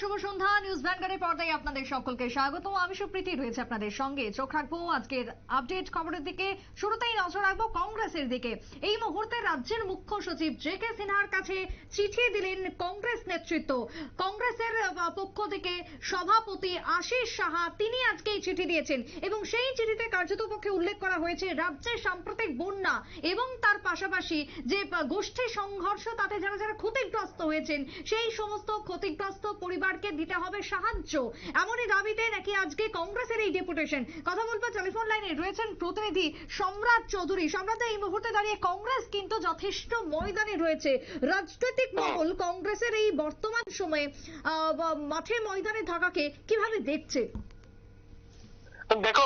শুভ সন্ধ্যা news ভ্যানগার্ডের পর্দায় আপনাদের সকলকে স্বাগত। আমি সুপ্রীতি, রয়েছে আপনাদের সঙ্গে। চোখ রাখব আজকের আপডেট খবরের দিকে। শুরুতেই নজর রাখব কংগ্রেসের দিকে। এই মুহূর্তে রাজ্যের মুখ্য সচিব জে কে সিনহার কাছে চিঠি দিলেন কংগ্রেস নেতৃত্ব। কংগ্রেসের পক্ষ থেকে সভাপতি আশিস সাহা তিনি আজকে এই চিঠি দিয়েছেন এবং সেই চিঠিতে কার্যত পক্ষে উল্লেখ করা হয়েছে রাজ্যের সাম্প্রতিক বন্যা এবং তার পাশাপাশি যে গোষ্ঠী সংঘর্ষ তাতে যারা যারা ক্ষতিগ্রস্ত হয়েছেন, সেই সমস্ত ক্ষতিগ্রস্ত পরিবারকে দিতে হবে সাহায্য। এমনই দাবিতে নাকি আজকে কংগ্রেসের এই ডেপুটেশন। কথা বলব টেলিফোন লাইনে রয়েছেন প্রতিনিধি সম্রাট চৌধুরী। সম্রাট এই মুহূর্তে দাঁড়িয়ে কংগ্রেস কিন্তু যথেষ্ট ময়দানে রয়েছে। রাজনৈতিক মহল কংগ্রেসের এই বর্তমান সময়ে মাঠে ময়দানে থাকাকে কীভাবে দেখছে? দেখো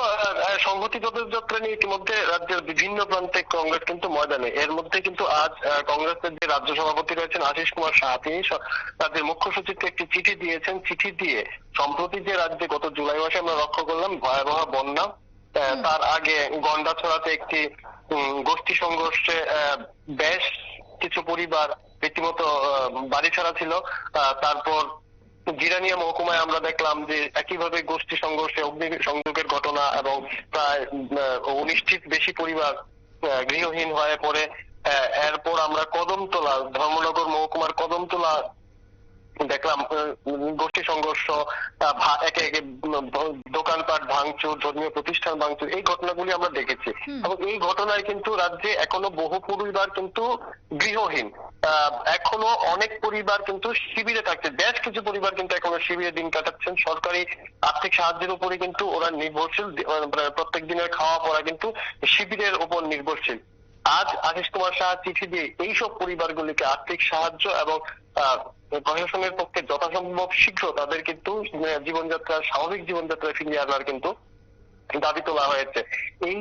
সংহতি পদযাত্রা নিয়ে ইতিমধ্যে রাজ্যের বিভিন্ন প্রান্তে কংগ্রেস কিন্তু ময়দানে। এর মধ্যে কিন্তু আজ কংগ্রেসের যে রাজ্য সভাপতি রয়েছেন আশিস কুমার সাহা তিনি রাজ্যের মুখ্য সচিবকে একটি চিঠি দিয়েছেন। চিঠি দিয়ে সম্প্রতি যে রাজ্যে গত জুলাই মাসে আমরা লক্ষ্য করলাম ভয়াবহ বন্যা তার আগে গন্ডাছড়াতে একটি গোষ্ঠী সংঘর্ষে বেশ কিছু পরিবার রীতিমতো বাড়ি ছাড়া ছিল। তারপর জিরানিয়া মহকুমায় আমরা দেখলাম যে একইভাবে গোষ্ঠী সংঘর্ষে অগ্নি সংযোগের ঘটনা এবং প্রায় অনিশ্চিত বেশি পরিবার গৃহহীন হয়ে পড়ে। এরপর আমরা কদমতলা, ধর্মনগর মহকুমার কদমতলা দেখলাম গোষ্ঠী সংঘর্ষ একে একে দোকানপাট ভাঙচুর ধর্মীয় প্রতিষ্ঠান ভাঙচুর এই ঘটনাগুলি আমরা দেখেছি। এবং এই ঘটনায় কিন্তু রাজ্যে এখনও বহু পরিবার কিন্তু গৃহহীন। এখনও অনেক পরিবার কিন্তু শিবিরে থাকছে। বেশ কিছু পরিবার কিন্তু এখনও শিবিরে দিন কাটাচ্ছেন। সরকারি আর্থিক সাহায্যের উপরে কিন্তু ওরা নির্ভরশীল। প্রত্যেক দিনের খাওয়া পড়া কিন্তু শিবিরের উপর নির্ভরশীল। আজ আশিস কুমার সাহা চিঠি দিয়ে এইসব পরিবারগুলিকে আর্থিক সাহায্য এবং আহ, প্রশাসনের পক্ষে যথাসম্ভব শীঘ্র তাদের কিন্তু জীবনযাত্রা স্বাভাবিক জীবনযাত্রায় ফিরিয়ে আনার কিন্তু দাবি তোলা হয়েছে। এই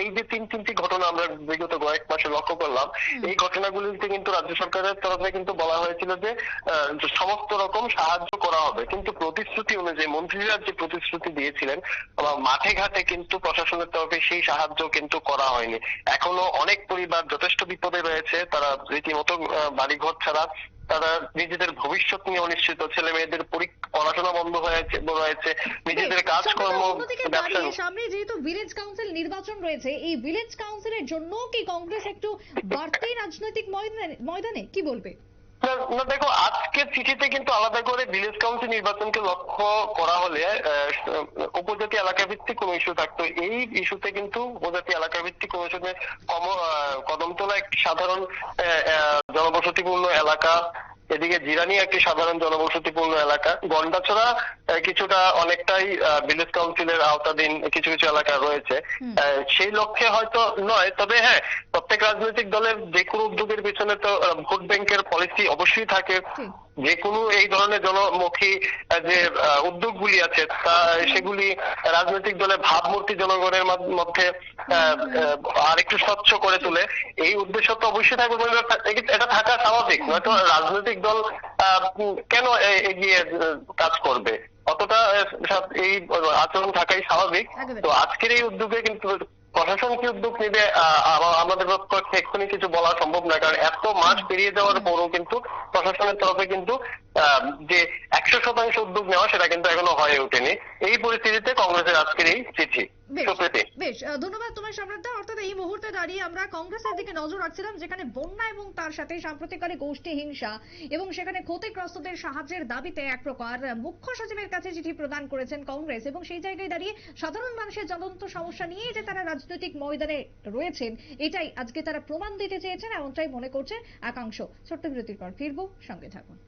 এই যে তিন তিনটি ঘটনা আমরা বিগত কয়েক মাসে লক্ষ্য করলাম এই ঘটনাগুলিতে কিন্তু রাজ্য সরকারের তরফে কিন্তু বলা হয়েছিল যে সমস্ত রকম সাহায্য করা হবে। কিন্তু প্রতিশ্রুতি অনুযায়ী মন্ত্রীরা যে প্রতিশ্রুতি দিয়েছিলেন মাঠে ঘাটে কিন্তু প্রশাসনের তরফে সেই সাহায্য কিন্তু করা হয়নি। এখনও অনেক পরিবার যথেষ্ট বিপদে রয়েছে। তারা রীতিমতো বাড়িঘর ছাড়া তারা নিজেদের ভবিষ্যৎ নিয়ে অনিশ্চিত ছেলে মেয়েদের পড়াশোনা বন্ধ হয়েছে রয়েছে নিজেদের কাজকর্ম সামনে যেহেতু ভিলেজ কাউন্সিল নির্বাচন রয়েছে এই ভিলেজ কাউন্সিলের জন্য কি কংগ্রেস একটু বাড়তি রাজনৈতিক ময়দানে? কি বলবে? না দেখো আজকের চিঠিতে কিন্তু আলাদা করে ভিলেজ কাউন্সিল নির্বাচনকে লক্ষ্য করা হলে উপজাতি এলাকা ভিত্তিক কোন ইস্যু থাকতো। এই ইস্যুতে কিন্তু উপজাতি এলাকা ভিত্তিক কমিশনের ইস্যুতে কম আহ, কদমতলা একটি সাধারণ জনবসতিপূর্ণ এলাকা এদিকে জিরানি একটি সাধারণ জনবসতিপূর্ণ এলাকা। গন্ডাছড়া কিছুটা অনেকটাই ভিলেজ কাউন্সিলের আওতাধীন কিছু কিছু এলাকা রয়েছে। সেই লক্ষ্যে হয়তো নয় তবে হ্যাঁ প্রত্যেক রাজনৈতিক দলের যে কোনো উদ্যোগের পিছনে তো ভোট ব্যাংকের পলিসি অবশ্যই থাকে। যে কোনো এই ধরনের জনমুখী যে উদ্যোগগুলি আছে তা সেগুলি রাজনৈতিক দলের ভাবমূর্তি জনগণের মধ্যে আরেকটু স্বচ্ছ করে তোলে। এই উদ্দেশ্য তো অবশ্যই থাকবে এটা- থাকা স্বাভাবিক নয়তো রাজনৈতিক দল কেন এগিয়ে কাজ করবে? অতটা এই আচরণ থাকাই স্বাভাবিক। তো আজকের এই উদ্যোগে কিন্তু প্রশাসন কি উদ্যোগ নেবে আহ, আমাদের পক্ষে এক্ষুনি কিছু বলা সম্ভব নয় কারণ এত মাস পেরিয়ে যাওয়ার পরও কিন্তু প্রশাসনের তরফে কিন্তু যে একশো শতাংশ উদ্যোগ নেওয়া সেটা কিন্তু এখনও হয়ে ওঠেনি। এই পরিস্থিতিতে কংগ্রেসের আজকের এই চিঠি বেশ ধন্যবাদ তোমার সম্রাটদা। অর্থাৎ এই মুহূর্তে দাঁড়িয়ে আমরা কংগ্রেসের দিকে নজর রাখছিলাম যেখানে বন্যা এবং তার সাথে সাম্প্রতিককালে গোষ্ঠী হিংসা এবং সেখানে ক্ষতিগ্রস্তদের সাহায্যের দাবিতে এক প্রকার মুখ্য সচিবের কাছে চিঠি প্রদান করেছেন কংগ্রেস এবং সেই জায়গায় দাঁড়িয়ে সাধারণ মানুষের জ্বলন্ত সমস্যা নিয়ে যে তারা রাজনৈতিক ময়দানে রয়েছেন এটাই আজকে তারা প্রমাণ দিতে চেয়েছেন এমনটাই মনে করছে একাংশ। ছোট্ট বিরতির পর ফিরবো সঙ্গে থাকুন।